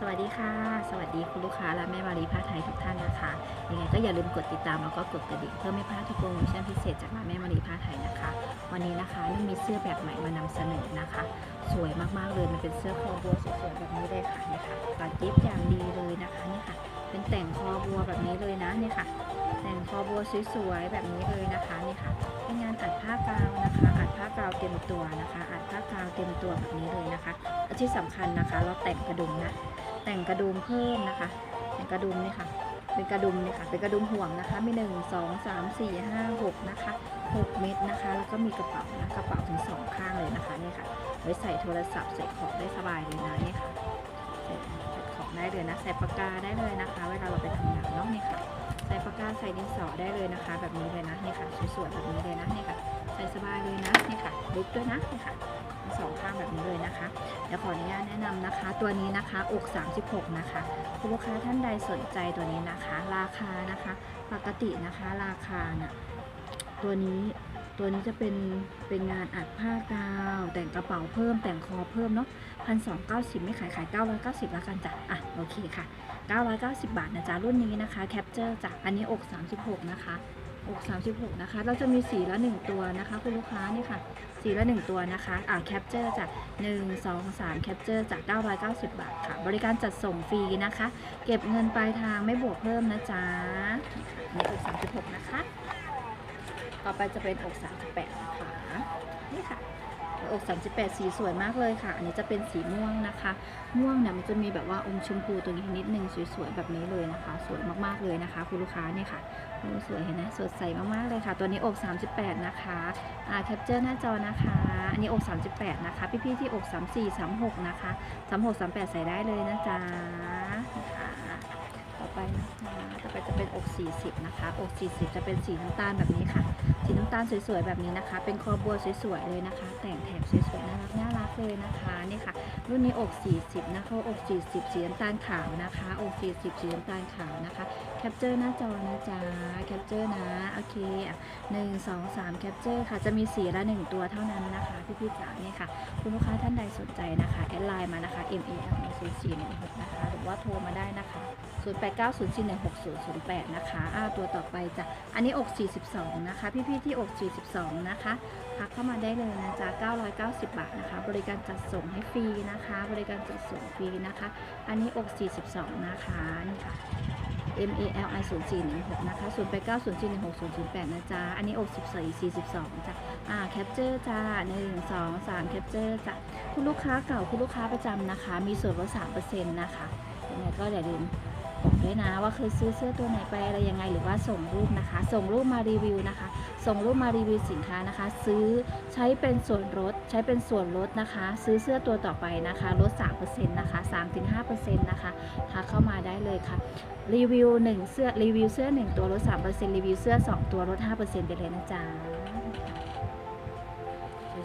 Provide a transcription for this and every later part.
สวัสดีค่ะ สวัสดีคุณลูกค้าและแม่มารีผ้าไทยทุกท่านนะคะยังไงก็อย่าลืมกดติดตามแล้วก็กดกระดิ่งเพื่อไม่พลาดทุกโปรโมชั่นพิเศษจากร้านแม่มารีผ้าไทยนะคะ วันนี้นะคะนี่มีเสื้อแบบใหม่มานำเสนอนะคะ สวยมากๆเลยมันเป็นเสื้อคอบัวสวยๆแบบนี้เลยค่ะนี่ค่ะตัดเย็บอย่างดีเลยนะคะนี่ค่ะ เป็นแต่งคอบัวแบบนี้เลยนะนี่ค่ะ แต่งคอบัวสวยๆแบบนี้เลยนะคะนี่ค่ะเป็นงานอัดผ้ากาวนะคะอัดผ้ากาวเต็มตัวนะคะอัดผ้ากาวเต็มตัวแบบนี้เลยนะคะ ที่สำคัญนะคะ เราแต่งกระดุมนะ แต่งกระดุมเพิ่มนะคะแต่งกระดุมนี่ค่ะ เป็นกระดุมนี่ค่ะ เป็นกระดุมห่วงนะคะ มี1 2 3 4 5 6นะคะ6เม็ดนะคะ แล้วก็มีกระเป๋านะกระเป๋าถึงสองข้างเลยนะคะนี่ค่ะ ไว้ใส่โทรศัพท์ใส่ของได้สบายเลยนะนี่ค่ะใส่ของได้เลยนะใส่ปากกาได้เลยนะคะ เวลาเราไปทำงานเนาะนี่ค่ะ ใส่ปากกาใส่ดินสอได้เลยนะคะ แบบนี้เลยนะนี่ค่ะสวยๆแบบนี้เลยนะนี่ค่ะ ใส่สบายเลยนะนี่ค่ะลุกด้วยนะนี่ค่ะ สองข้างแบบนี้เลยนะคะเดี๋ยวขออนุญาตแนะนำนะคะ ตัวนี้นะคะอก 36 นะคะคุณลูกค้าท่านใดสนใจตัวนี้นะคะ ราคานะคะ ปกตินะคะราคาน่ะตัวนี้ตัวนี้จะเป็นเป็นงานอัดผ้ากาว แต่งกระเป๋าเพิ่มแต่งคอเพิ่มเนาะพันสองเก้าสิบไม่ขายขายเก้าร้อยเก้าสิบแล้วกันจ้ะอะโอเคค่ะ990บาทนะจ๊ะรุ่นนี้นะคะแคปเจอร์จ้ะอันนี้อก36นะคะ อก36 นะคะ เราจะมีสีละ 1 ตัวนะคะ คุณลูกค้านี่ค่ะ สีละ 1 ตัวนะคะ อ่าแคปเจอร์จาก 1 2 3แคปเจอร์จาก 990 บาทค่ะ บริการจัดส่งฟรีนะคะ เก็บเงินปลายทางไม่บวกเพิ่มนะจ๊ะนี่อก36 นะคะ ต่อไปจะเป็นอก38นะคะนี่ค่ะ อก38 สีสวยมากเลยค่ะ อันนี้จะเป็นสีม่วงนะคะ ม่วงเนี่ยมันจะมีแบบว่าอมชมพูตัวนี้นิดนึงสวยๆแบบนี้เลยนะคะ สวยมากๆเลยนะคะคุณลูกค้าเนี่ยค่ะโอ้สวยเห็นไหมสดใสมากๆเลยค่ะ ตัวนี้อก 38 นะคะอ่าแคปเจอร์หน้าจอนะคะ อันนี้อก 38 นะคะ พี่ๆที่อก 34 36 นะคะ 36 38 ใส่ได้เลยนะจ๊ะ ไปนะคะต่อไปจะเป็นอก 40 นะคะ อก 40 จะเป็นสีน้ำตาลแบบนี้ค่ะ สีน้ำตาลสวยๆแบบนี้นะคะ เป็นคอบัวสวยๆเลยนะคะ แต่งแถบสวยๆน่ารักน่ารักเลยนะคะนี่ค่ะ รุ่นนี้อก 40 นะคะ อก 40 สีน้ำตาลขาวนะคะ อก 40 สีน้ำตาลขาวนะคะ แคปเจอร์หน้าจอนะจ๊ะ แคปเจอร์นะ โอเคอะหนึ่งสองสามแคปเจอร์ค่ะ จะมีสีละหนึ่งตัวเท่านั้นนะคะ พี่ๆจ๋านี่ค่ะ คุณลูกค้าท่านใดสนใจนะคะ แอดไลน์มานะคะ M A L 0 4 1 6นะคะ หรือว่าโทรมาได้นะคะ 0 8 9 0 4 1 6 0 0 8 นะคะอ่าตัวต่อไปจ้ะ อันนี้อก 42 นะคะ พี่ๆที่อก 42 นะคะทักเข้ามาได้เลยนะจ๊ะ990 บาทนะคะ บริการจัดส่งให้ฟรีนะคะ บริการจัดส่งฟรีนะคะ อันนี้อก 42 นะคะนี่ค่ะ M A L I 0 4 1 6นะคะ0 8 9 0 4 1 6 0 0 8นะจ๊ะ อันนี้อก14 42จ้ะ อ่า แคปเจอร์จ้า1 2 3 แคปเจอร์จ้ะ คุณลูกค้าเก่าคุณลูกค้าประจำนะคะ มีส่วนลด3%นะคะยังไงก็อย่าลืม ด้วยนะว่าเคยซื้อเสื้อตัวไหนไปอะไรยังไงหรือว่าส่งรูปนะคะ ส่งรูปมารีวิวนะคะ ส่งรูปมารีวิวสินค้านะคะ ซื้อใช้เป็นส่วนลดใช้เป็นส่วนลดนะคะ ซื้อเสื้อตัวต่อไปนะคะลด3%นะคะ3-5%นะคะทักเข้ามาได้เลยค่ะรีวิว1เสื้อรีวิวเสื้อ 1 ตัวลด3%รีวิวเสื้อ 2 ตัวลด5%ไปเลยนะจ๊ะ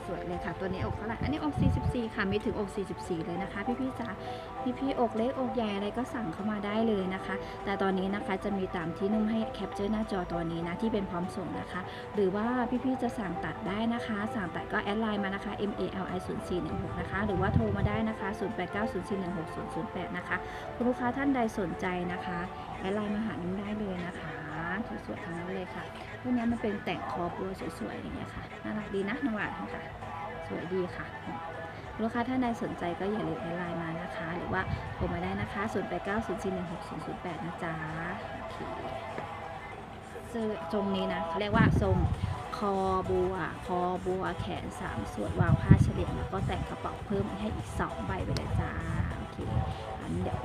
สวยๆเลยค่ะ ตัวนี้อกเท่าไหร่อันนี้อก 44 ค่ะมีถึงอก 44 เลยนะคะ พี่ๆจ๋าพี่ๆอกเล็กอกใหญ่อะไรก็สั่งเข้ามาได้เลยนะคะ แต่ตอนนี้นะคะจะมีตามที่นุ่มให้แคปเจอร์หน้าจอตัวนี้นะที่เป็นพร้อมส่งนะคะ หรือว่าพี่ๆจะสั่งตัดได้นะคะ สั่งตัดก็แอดไลน์มานะคะ M A L I 0 4 1 6นะคะหรือว่าโทรมาได้นะคะ 0 8 9 0 4 1 6 0 0 8นะคะคุณลูกค้าท่านใดสนใจนะคะแอดไลน์มาหานุ่มได้เลยนะคะ สวยๆทั้งนั้นเลยค่ะพวกนี้มันเป็นแต่งคอบัวสวยๆอย่างเงี้ยค่ะน่ารักดีนะน้องหวานค่ะ สวยดีค่ะลูกค้าท่านใดสนใจก็อย่าลืมแอดไลน์มานะคะ หรือว่าโทรมาได้นะคะ0 8 9 0 4 1 6 0 0 8 นะจ๊ะโอเคเสื้อทรงนี้นะเขาเรียกว่าทรงคอบัว คอบัวแขนสามส่วนวางผ้าเฉลี่ยงแล้วก็แต่งกระเป๋าเพิ่มให้อีก 2 ใบไปเลยจ้าโอเคอันเดี๋ยว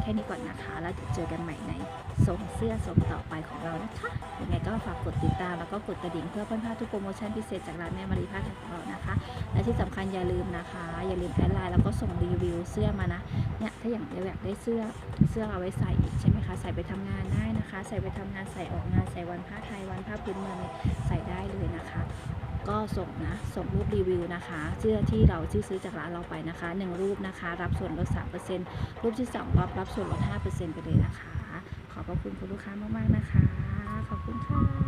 แค่ ก่อนนะคะ แล้วเดี๋ยวเจอกันใหม่ในทรงเสื้อทรงต่อไปของเรานะคะยังไงก็ฝากกดติดตามแล้วก็กดกระดิ่งเพื่อเพื่อนพลาดทุกโปรโมชั่นพิเศษจากร้านแม่มารีผ้าไทยของเรานะคะ และที่สำคัญอย่าลืมนะคะ อย่าลืมแอดไลน์แล้วก็ส่งรีวิวเสื้อมานะเนี่ยถ้าอย่างเราอยากได้เสื้อเสื้อเอาไว้ใส่อีกใช่ไหมคะใส่ไปทำงานได้นะคะ ใส่ไปทำงานใส่ออกงานใส่วันผ้าไทยวันผ้าพื้นเมืองใส่ได้เลยนะคะ ก็ส่งนะ ส่งรูปรีวิวนะคะเสื้อที่เราที่ซื้อจากร้านเราไปนะคะหนึ่งรูปนะคะ รับส่วนลด 3%รูปที่สองรับรับส่วนลด 5%ไปเลยนะคะ ขอบพระคุณคุณลูกค้ามากๆนะคะ ขอบคุณค่ะ